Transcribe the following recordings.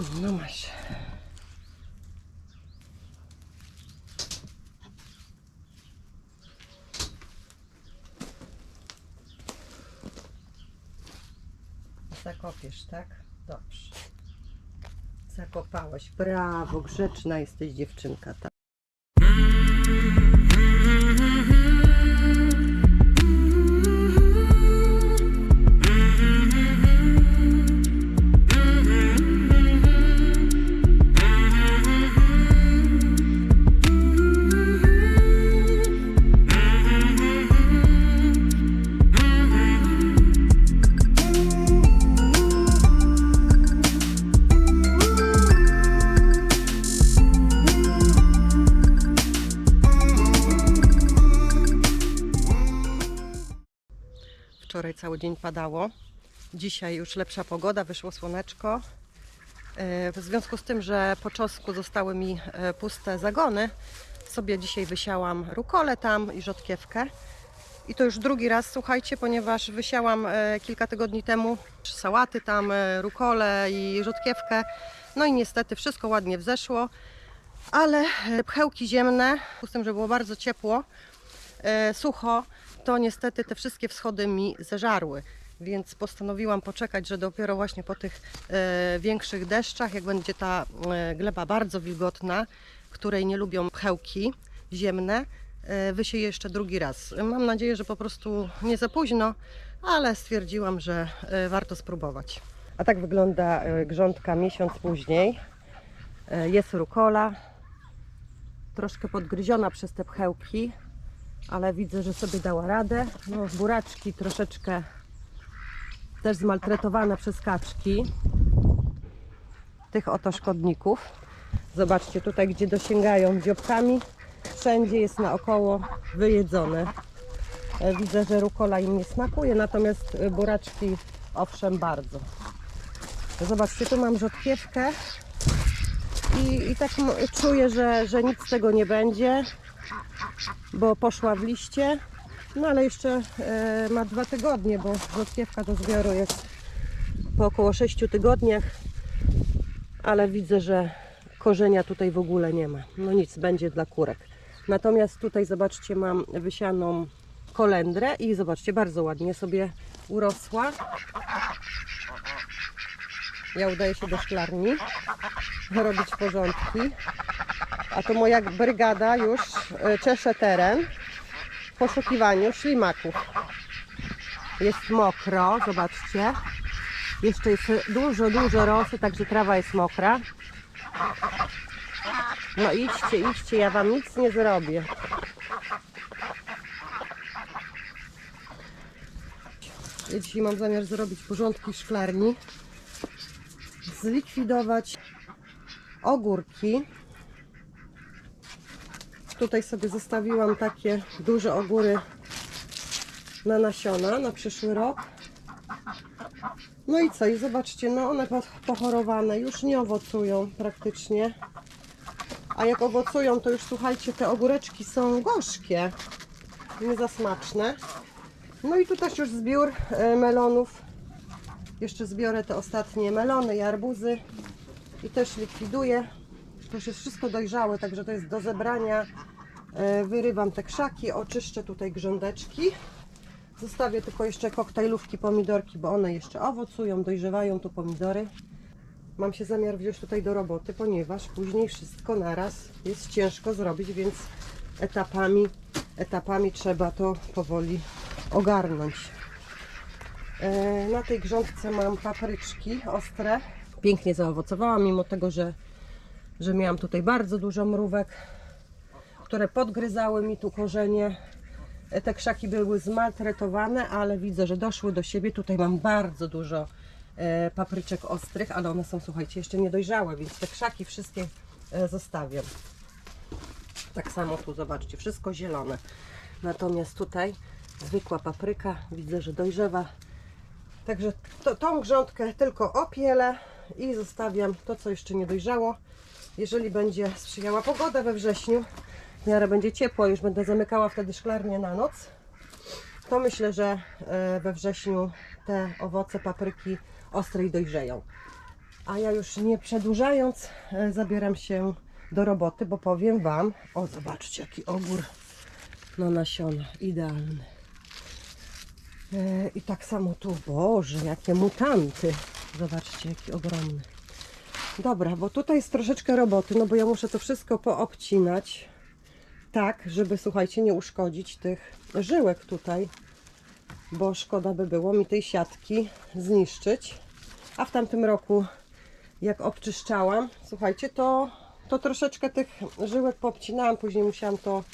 No masz. Zakopiesz, tak? Dobrze. Zakopałeś. Brawo, grzeczna jesteś dziewczynka, tak? Cały dzień padało. Dzisiaj już lepsza pogoda, wyszło słoneczko. E, W związku z tym, że po czosku zostały mi e, puste zagony, sobie dzisiaj wysiałam rukolę tam i rzodkiewkę. I to już drugi raz, słuchajcie, ponieważ wysiałam e, kilka tygodni temu sałaty tam, rukole i rzodkiewkę. No i niestety wszystko ładnie wzeszło, ale pchełki ziemne, z tym, że było bardzo ciepło, sucho, to niestety te wszystkie wschody mi zeżarły. Więc postanowiłam poczekać, że dopiero właśnie po tych e, większych deszczach, jak będzie ta e, gleba bardzo wilgotna, której nie lubią pchełki ziemne, e, wysieję jeszcze drugi raz. Mam nadzieję, że po prostu nie za późno, ale stwierdziłam, że e, warto spróbować. A tak wygląda e, grządka miesiąc później. E, Jest rukola, troszkę podgryziona przez te pchełki, ale widzę, że sobie dała radę. No, buraczki troszeczkę też zmaltretowane przez kaczki. Tych oto szkodników. Zobaczcie, tutaj gdzie dosięgają dziobkami, wszędzie jest naokoło wyjedzone. E, Widzę, że rukola im nie smakuje, natomiast e, buraczki owszem bardzo. Zobaczcie, tu mam rzodkiewkę i, i tak czuję, że, że nic z tego nie będzie bo poszła w liście. No ale jeszcze e, ma dwa tygodnie, bo rzodkiewka do zbioru jest po około 6 tygodniach. Ale widzę, że korzenia tutaj w ogóle nie ma. No nic, będzie dla kurek. Natomiast tutaj zobaczcie, mam wysianą kolendrę i zobaczcie, bardzo ładnie sobie urosła. Ja udaję się do szklarni robić porządki. A to moja brygada już e, czesze teren w poszukiwaniu ślimaków. Jest mokro, zobaczcie. Jeszcze jest dużo, dużo rosy, także trawa jest mokra. No idźcie, idźcie, ja wam nic nie zrobię. Dzisiaj mam zamiar zrobić porządki w szklarni. Zlikwidować ogórki. Tutaj sobie zostawiłam takie duże ogóry na nasiona na przyszły rok. No i co? I zobaczcie, no one po- pochorowane już nie owocują praktycznie. A jak owocują, to już słuchajcie, te ogóreczki są gorzkie, nie za smaczne. No i tu też już zbiór e, melonów. Jeszcze zbiorę te ostatnie melony i arbuzy i też likwiduję. To już jest wszystko dojrzałe, także to jest do zebrania. E, Wyrywam te krzaki, oczyszczę tutaj grządeczki. Zostawię tylko jeszcze koktajlówki pomidorki, bo one jeszcze owocują, dojrzewają tu pomidory. Mam się zamiar wziąć tutaj do roboty, ponieważ później wszystko naraz jest ciężko zrobić, więc etapami, etapami trzeba to powoli ogarnąć. E, Na tej grządce mam papryczki ostre. Pięknie zaowocowała, mimo tego, że, że miałam tutaj bardzo dużo mrówek, które podgryzały mi tu korzenie. E, Te krzaki były zmaltretowane, ale widzę, że doszły do siebie. Tutaj mam bardzo dużo e, papryczek ostrych, ale one są, słuchajcie, jeszcze niedojrzałe, więc te krzaki wszystkie zostawiam. Tak samo tu, zobaczcie, wszystko zielone. Natomiast tutaj zwykła papryka, widzę, że dojrzewa. Także to, tą grządkę tylko opielę i zostawiam to, co jeszcze nie dojrzało. Jeżeli będzie sprzyjała pogoda we wrześniu, w miarę będzie ciepło, już będę zamykała wtedy szklarnię na noc, to myślę, że e, we wrześniu te owoce papryki ostrej dojrzeją. A ja już nie przedłużając, e, zabieram się do roboty, bo powiem Wam, o zobaczcie jaki ogór na nasiona, idealny. E, I tak samo tu, Boże, jakie mutanty. Zobaczcie, jaki ogromny. Dobra, bo tutaj jest troszeczkę roboty, no bo ja muszę to wszystko poobcinać tak, żeby, słuchajcie, nie uszkodzić tych żyłek tutaj, bo szkoda by było mi tej siatki zniszczyć. A w tamtym roku, jak obczyszczałam, słuchajcie, to, to troszeczkę tych żyłek poobcinałam, później musiałam to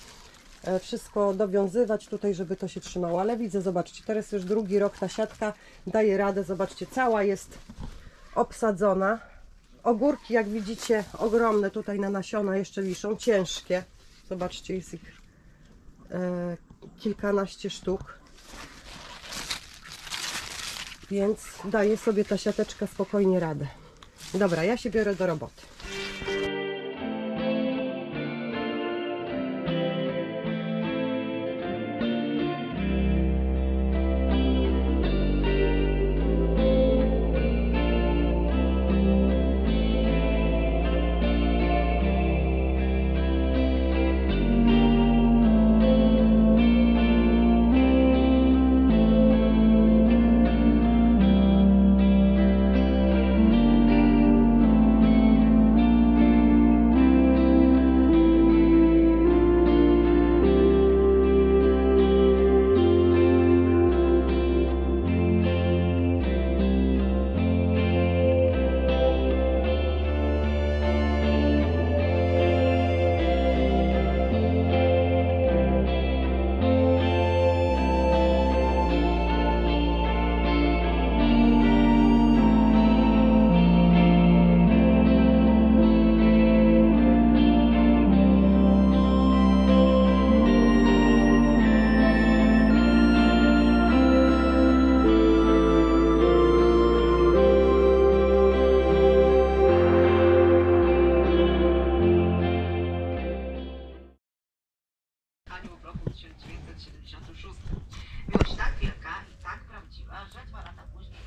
wszystko dowiązywać tutaj, żeby to się trzymało. Ale widzę, zobaczcie, teraz już drugi rok ta siatka daje radę. Zobaczcie, cała jest obsadzona. Ogórki, jak widzicie, ogromne tutaj na nasiona jeszcze wiszą, ciężkie. Zobaczcie, jest ich e, kilkanaście sztuk. Więc daje sobie ta siateczka spokojnie radę. Dobra, ja się biorę do roboty. Miłość tak wielka i tak prawdziwa, że dwa lata później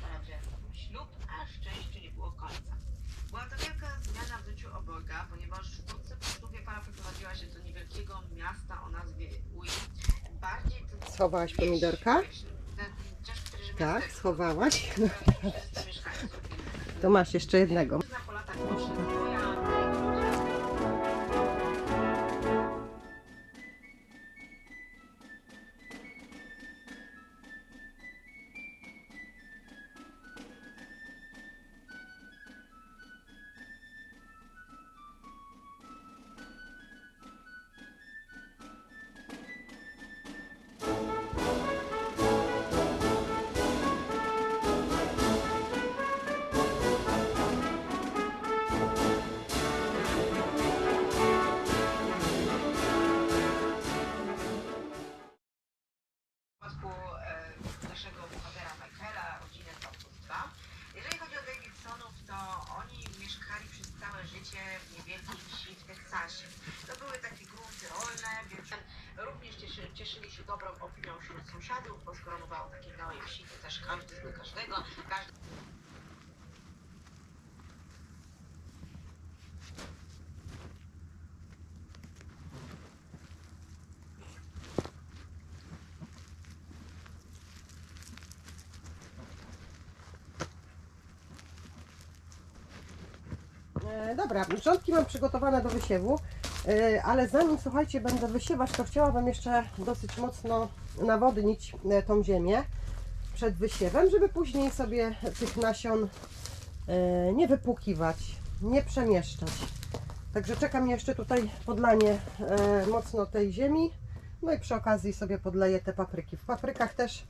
sobą ślub, a szczęściu nie było końca. Była to wielka zmiana w życiu obojga, ponieważ wkrótce po ślubie para przeprowadziła się do niewielkiego miasta o nazwie Uj. Bardziej to Schowałaś pomidorka? Tak, schowałaś. które ma 400 mieszkańców. To masz jeszcze jednego. E, dobra, rządki mam przygotowane do wysiewu, e, ale zanim słuchajcie, będę wysiewać, to chciałabym jeszcze dosyć mocno nawodnić e, tą ziemię przed wysiewem, żeby później sobie tych nasion nie wypłukiwać, nie przemieszczać. Także czekam jeszcze tutaj podlanie mocno tej ziemi, no i przy okazji sobie podleję te papryki. W paprykach też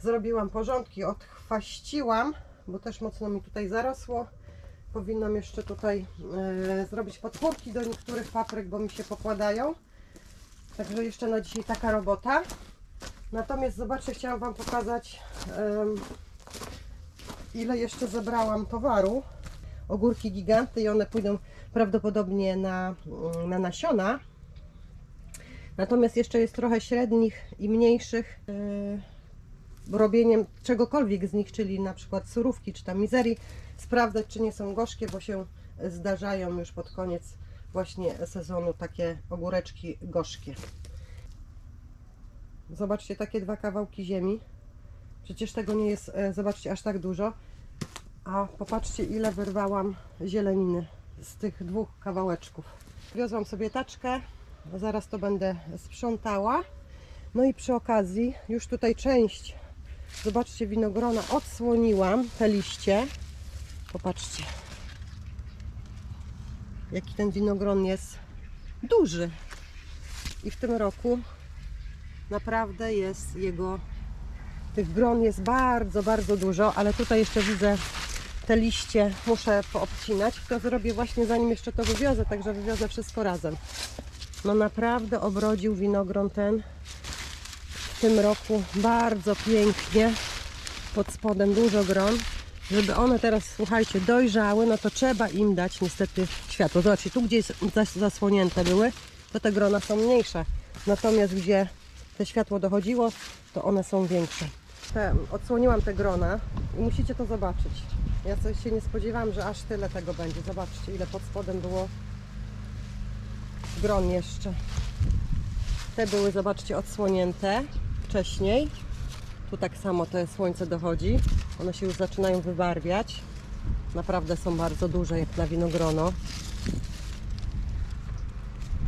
zrobiłam porządki, odchwaściłam, bo też mocno mi tutaj zarosło. Powinnam jeszcze tutaj e, zrobić podpórki do niektórych papryk, bo mi się pokładają. Także jeszcze na dzisiaj taka robota. Natomiast zobaczcie, chciałam Wam pokazać ile jeszcze zebrałam towaru. Ogórki giganty i one pójdą prawdopodobnie na, na nasiona. Natomiast jeszcze jest trochę średnich i mniejszych. e, robieniem czegokolwiek z nich, czyli na przykład surówki czy tam mizerii, sprawdzać, czy nie są gorzkie, bo się zdarzają już pod koniec właśnie sezonu takie ogóreczki gorzkie. Zobaczcie, takie dwa kawałki ziemi. Przecież tego nie jest, e, zobaczcie, aż tak dużo. A popatrzcie, ile wyrwałam zieleniny z tych dwóch kawałeczków. Wiozłam sobie taczkę, zaraz to będę sprzątała. No i przy okazji, już tutaj część, zobaczcie, winogrona odsłoniłam, te liście. Popatrzcie, jaki ten winogron jest duży. I w tym roku naprawdę jest jego, tych gron jest bardzo, bardzo dużo, ale tutaj jeszcze widzę te liście muszę poobcinać. To zrobię właśnie zanim jeszcze to wywiozę, także wywiozę wszystko razem. No naprawdę obrodził winogron ten w tym roku bardzo pięknie. Pod spodem dużo gron. Żeby one teraz, słuchajcie, dojrzały, no to trzeba im dać niestety światło. Zobaczcie, tu gdzie zasłonięte były, to te grona są mniejsze. Natomiast gdzie te światło dochodziło, to one są większe. Te, odsłoniłam te grona i musicie to zobaczyć. Ja coś się nie spodziewałam, że aż tyle tego będzie. Zobaczcie, ile pod spodem było gron jeszcze. Te były, zobaczcie, odsłonięte wcześniej. Tu tak samo te słońce dochodzi. One się już zaczynają wybarwiać. Naprawdę są bardzo duże, jak na winogrono.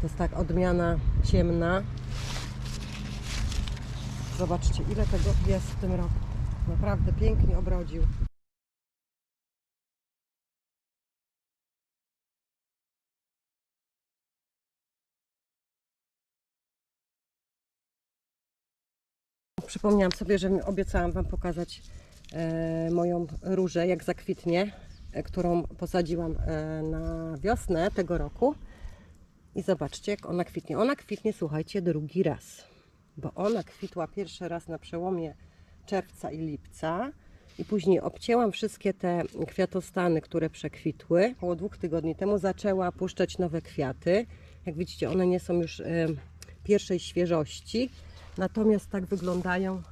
To jest tak odmiana ciemna. Zobaczcie, ile tego jest w tym roku. Naprawdę pięknie obrodził. Przypomniałam sobie, że obiecałam Wam pokazać moją różę, jak zakwitnie, e, którą posadziłam e, na wiosnę tego roku. I zobaczcie, jak ona kwitnie. Ona kwitnie, słuchajcie, drugi raz. Bo ona kwitła pierwszy raz na przełomie czerwca i lipca. I później obcięłam wszystkie te kwiatostany, które przekwitły. Około dwóch tygodni temu zaczęła puszczać nowe kwiaty. Jak widzicie, one nie są już e, pierwszej świeżości. Natomiast tak wyglądają.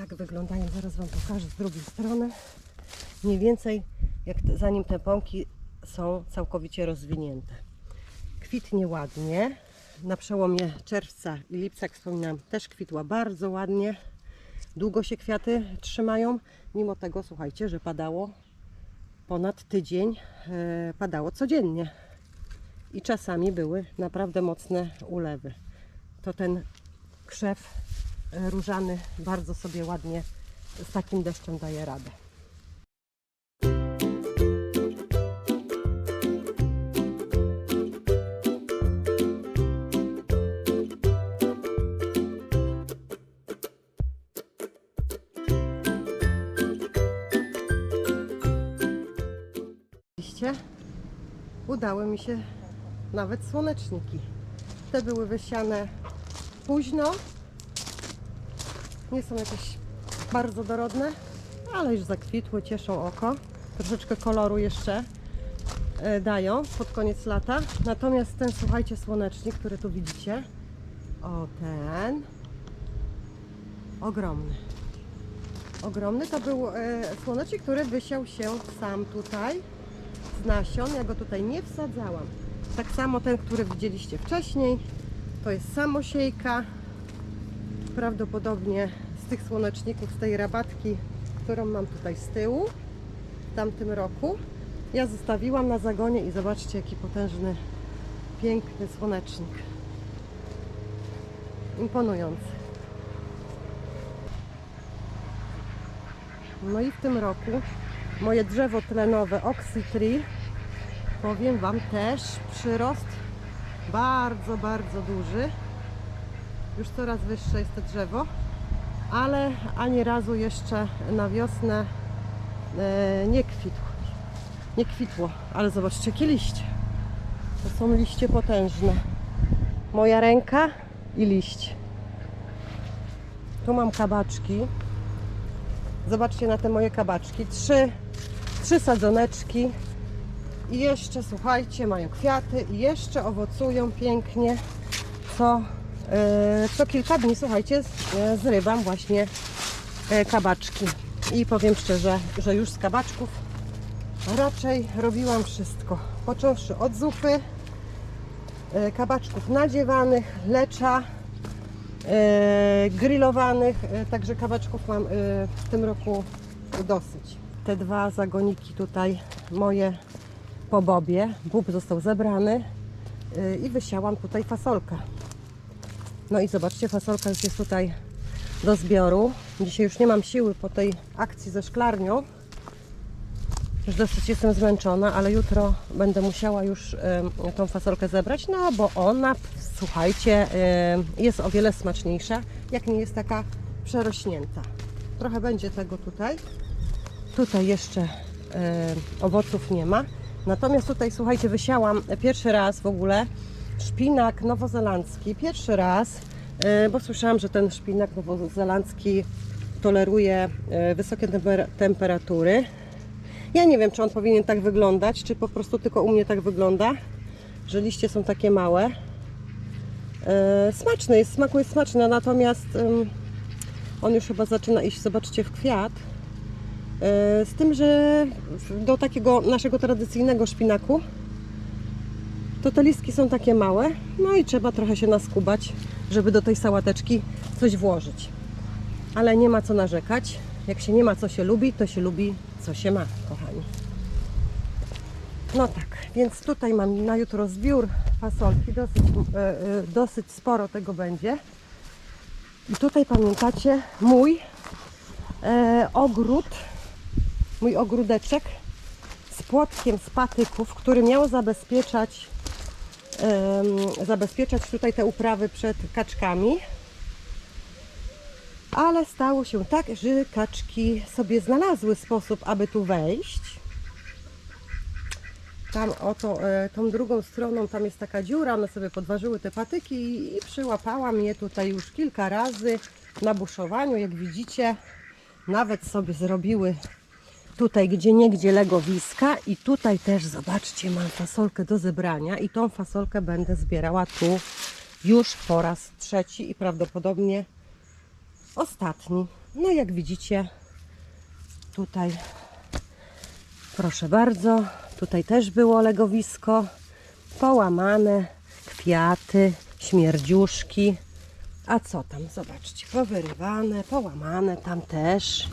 Tak wyglądają. Zaraz Wam pokażę z drugiej strony. Mniej więcej jak zanim te pąki są całkowicie rozwinięte. Kwitnie ładnie. Na przełomie czerwca i lipca, jak wspominałam, też kwitła bardzo ładnie. Długo się kwiaty trzymają, mimo tego, słuchajcie, że padało ponad tydzień, e, padało codziennie. I czasami były naprawdę mocne ulewy. To ten krzew różany bardzo sobie ładnie z takim deszczem daje radę. Udały mi się nawet słoneczniki. Te były wysiane późno. Nie są jakieś bardzo dorodne, ale już zakwitły, cieszą oko. Troszeczkę koloru jeszcze e, dają pod koniec lata. Natomiast ten, słuchajcie, słonecznik, który tu widzicie, o ten, ogromny. Ogromny to był e, słonecznik, który wysiał się sam tutaj z nasion. Ja go tutaj nie wsadzałam. Tak samo ten, który widzieliście wcześniej, to jest samosiejka. Prawdopodobnie z tych słoneczników, z tej rabatki, którą mam tutaj z tyłu w tamtym roku. Ja zostawiłam na zagonie i zobaczcie jaki potężny, piękny słonecznik. Imponujący. No i w tym roku moje drzewo tlenowe Oxytree, powiem Wam też przyrost bardzo, bardzo duży. Już coraz wyższe jest to drzewo, ale ani razu jeszcze na wiosnę e, nie kwitło. Nie kwitło, ale zobaczcie jakie liście. To są liście potężne. Moja ręka i liść. Tu mam kabaczki. Zobaczcie na te moje kabaczki. Trzy, trzy sadzoneczki. I jeszcze, słuchajcie, mają kwiaty i jeszcze owocują pięknie. Co, co kilka dni, słuchajcie, e, zrywam właśnie e, kabaczki. I powiem szczerze, że już z kabaczków raczej robiłam wszystko. Począwszy od zupy, e, kabaczków nadziewanych, lecza, e, grillowanych, e, także kabaczków mam e, w tym roku dosyć. Te dwa zagoniki tutaj moje po bobie. Bób został zebrany e, i wysiałam tutaj fasolkę. No i zobaczcie, fasolka już jest tutaj do zbioru. Dzisiaj już nie mam siły po tej akcji ze szklarnią. Już dosyć jestem zmęczona, ale jutro będę musiała już em, tą fasolkę zebrać, no bo ona, słuchajcie, em, jest o wiele smaczniejsza, jak nie jest taka przerośnięta. Trochę będzie tego tutaj. Tutaj jeszcze em, owoców nie ma. Natomiast tutaj, słuchajcie, wysiałam pierwszy raz w ogóle szpinak nowozelandzki. Pierwszy raz, e, bo słyszałam, że ten szpinak nowozelandzki toleruje e, wysokie temper- temperatury. Ja nie wiem, czy on powinien tak wyglądać, czy po prostu tylko u mnie tak wygląda, że liście są takie małe. E, Smaczny jest, smaku smaczny, natomiast on już chyba zaczyna iść, zobaczcie, w kwiat. Z tym, że do takiego naszego tradycyjnego szpinaku to te listki są takie małe, no i trzeba trochę się naskubać, żeby do tej sałateczki coś włożyć. Ale nie ma co narzekać. Jak się nie ma co się lubi, to się lubi co się ma, kochani. No tak, więc tutaj mam na jutro zbiór fasolki, dosyć, e, e, dosyć sporo tego będzie. I tutaj pamiętacie mój e, ogród, mój ogródeczek z płotkiem z patyków, który miał zabezpieczać zabezpieczać tutaj te uprawy przed kaczkami. Ale stało się tak, że kaczki sobie znalazły sposób, aby tu wejść. Tam oto, e, tą drugą stroną, tam jest taka dziura, one sobie podważyły te patyki i, i przyłapałam je tutaj już kilka razy na buszowaniu. Jak widzicie, nawet sobie zrobiły tutaj gdzie niegdzie legowiska. I tutaj też zobaczcie mam fasolkę do zebrania. I tą fasolkę będę zbierała tu już po raz trzeci i prawdopodobnie ostatni. No jak widzicie tutaj proszę bardzo, tutaj też było legowisko. Połamane, kwiaty, śmierdziuszki. A co tam, zobaczcie, powyrywane, połamane tam też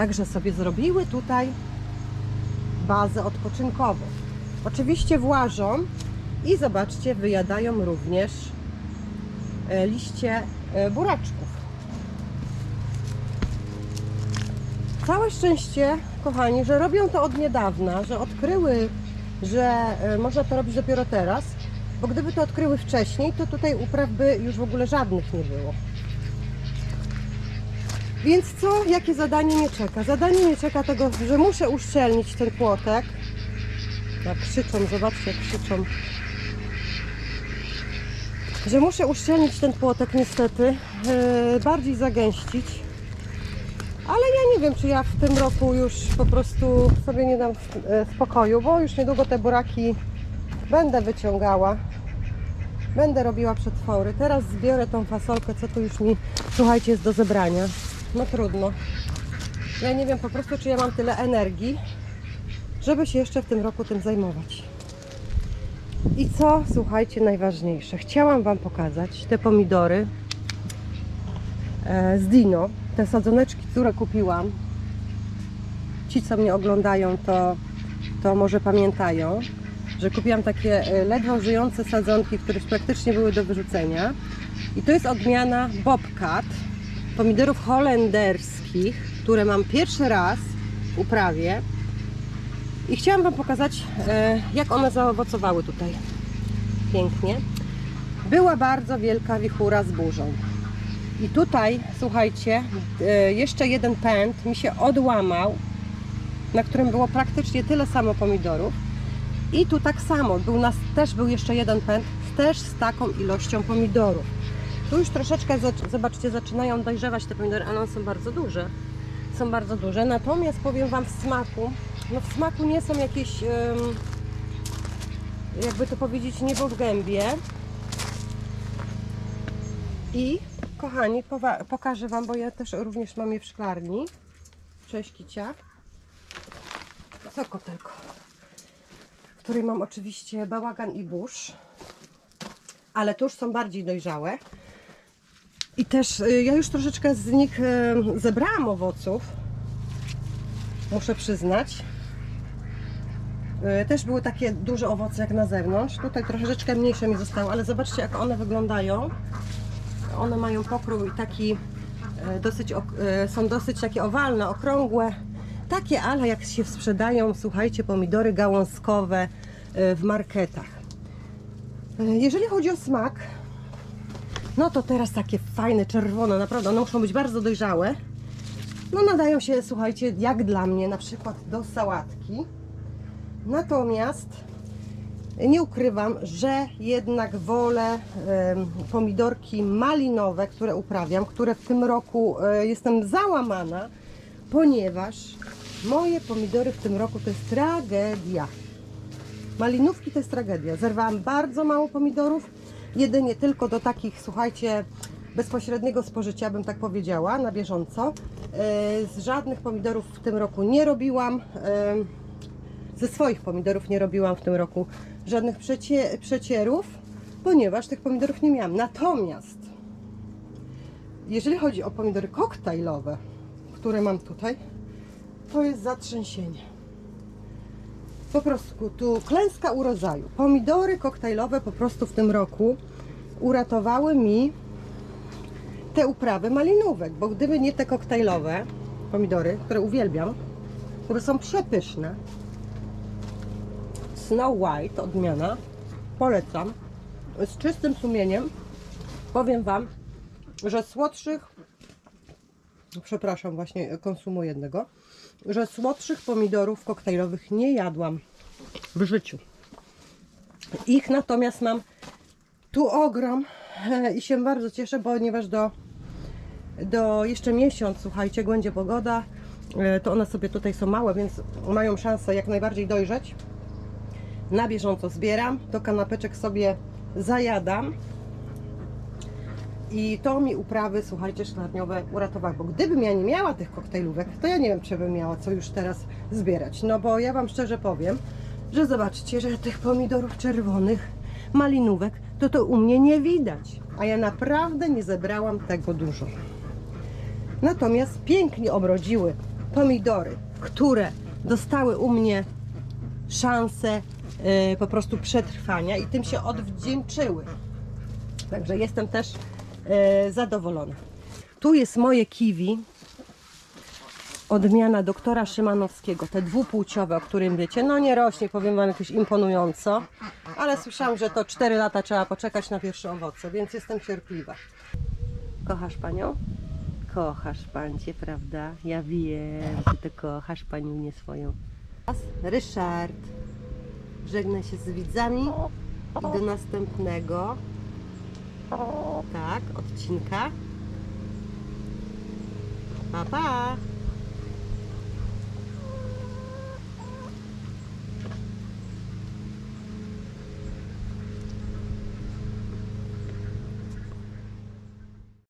Także sobie zrobiły tutaj bazę odpoczynkową. Oczywiście włażą i zobaczcie, wyjadają również e, liście e, buraczków. Całe szczęście, kochani, że robią to od niedawna, że odkryły, że e, można to robić dopiero teraz, bo gdyby to odkryły wcześniej, to tutaj upraw by już w ogóle żadnych nie było. Więc co, jakie zadanie mnie czeka? Zadanie mnie czeka tego, że muszę uszczelnić ten płotek. Jak krzyczą, zobaczcie jak krzyczą. Że muszę uszczelnić ten płotek niestety, yy, bardziej zagęścić. Ale ja nie wiem, czy ja w tym roku już po prostu sobie nie dam e, spokoju, bo już niedługo te buraki będę wyciągała. Będę robiła przetwory. Teraz zbiorę tą fasolkę, co tu już mi, słuchajcie, jest do zebrania. No trudno. Ja nie wiem po prostu, czy ja mam tyle energii, żeby się jeszcze w tym roku tym zajmować. I co, słuchajcie, najważniejsze. Chciałam Wam pokazać te pomidory e, z Dino, te sadzoneczki, które kupiłam. Ci, co mnie oglądają, to, to może pamiętają, że kupiłam takie e, ledwo żyjące sadzonki, które praktycznie były do wyrzucenia. I to jest odmiana Bobcat pomidorów holenderskich, które mam pierwszy raz w uprawie. I chciałam Wam pokazać, e, jak one zaowocowały tutaj. Pięknie. Była bardzo wielka wichura z burzą. I tutaj, słuchajcie, e, jeszcze jeden pęd mi się odłamał, na którym było praktycznie tyle samo pomidorów. I tu tak samo, był nas, też był jeszcze jeden pęd, też z taką ilością pomidorów. Tu już troszeczkę, zobaczcie, zaczynają dojrzewać te pomidory, ale one są bardzo duże. Są bardzo duże, natomiast powiem Wam w smaku, no w smaku nie są jakieś, jakby to powiedzieć, niebo w gębie. I kochani, pokażę Wam, bo ja też również mam je w szklarni. Cześć Kicia. Wysoko tylko. W której mam oczywiście bałagan i burz. Ale tu już są bardziej dojrzałe. I też y, ja już troszeczkę z nich y, zebrałam owoców. Muszę przyznać. Y, Też były takie duże owoce jak na zewnątrz. Tutaj troszeczkę mniejsze mi zostały, ale zobaczcie jak one wyglądają. One mają pokrój taki dosyć, są dosyć takie owalne, okrągłe. Takie ale jak się sprzedają, słuchajcie, pomidory gałązkowe w marketach. Jeżeli chodzi o smak, no to teraz takie fajne, czerwone, naprawdę one muszą być bardzo dojrzałe. No nadają się, słuchajcie, jak dla mnie, na przykład do sałatki. Natomiast nie ukrywam, że jednak wolę pomidorki malinowe, które uprawiam, które w tym roku e, jestem załamana, ponieważ moje pomidory w tym roku to jest tragedia. Malinówki to jest tragedia. Zerwałam bardzo mało pomidorów, jedynie tylko do takich, słuchajcie, bezpośredniego spożycia, bym tak powiedziała, na bieżąco. E, Z żadnych pomidorów w tym roku nie robiłam. em, ze swoich pomidorów nie robiłam w tym roku żadnych przecie, przecierów, ponieważ tych pomidorów nie miałam. Natomiast jeżeli chodzi o pomidory koktajlowe, które mam tutaj, to jest zatrzęsienie. Po prostu tu klęska urodzaju. Pomidory koktajlowe po prostu w tym roku uratowały mi te uprawy malinówek, bo gdyby nie te koktajlowe pomidory, które uwielbiam, które są przepyszne, Snow White, odmiana. Polecam. Z czystym sumieniem powiem Wam, że słodszych, przepraszam, właśnie konsumuję jednego, że słodszych pomidorów koktajlowych nie jadłam w życiu. Ich natomiast mam tu ogrom e, i się bardzo cieszę, ponieważ do, do jeszcze miesiąc, słuchajcie, będzie pogoda, e, to one sobie tutaj są małe, więc mają szansę jak najbardziej dojrzeć na bieżąco zbieram, do kanapeczek sobie zajadam i to mi uprawy, słuchajcie, szklarniowe uratowały, bo gdybym ja nie miała tych koktajlówek, to ja nie wiem, czy bym miała co już teraz zbierać, no bo ja Wam szczerze powiem, że zobaczcie, że tych pomidorów czerwonych, malinówek, to to u mnie nie widać, a ja naprawdę nie zebrałam tego dużo. Natomiast pięknie obrodziły pomidory, które dostały u mnie szansę e, po prostu przetrwania i tym się odwdzięczyły. Także jestem też zadowolona. Tu jest moje kiwi. Odmiana doktora Szymanowskiego, te dwupłciowe, o którym wiecie, no nie rośnie, powiem Wam jakoś imponująco, ale słyszałam, że to 4 lata trzeba poczekać na pierwsze owoce, więc jestem cierpliwa. Kochasz Panią? Kochasz Pancię, prawda? Ja wiem, że Ty kochasz Paniunię swoją. Ryszard. Żegnaj się z widzami i do następnego tak, odcinka. Pa, pa!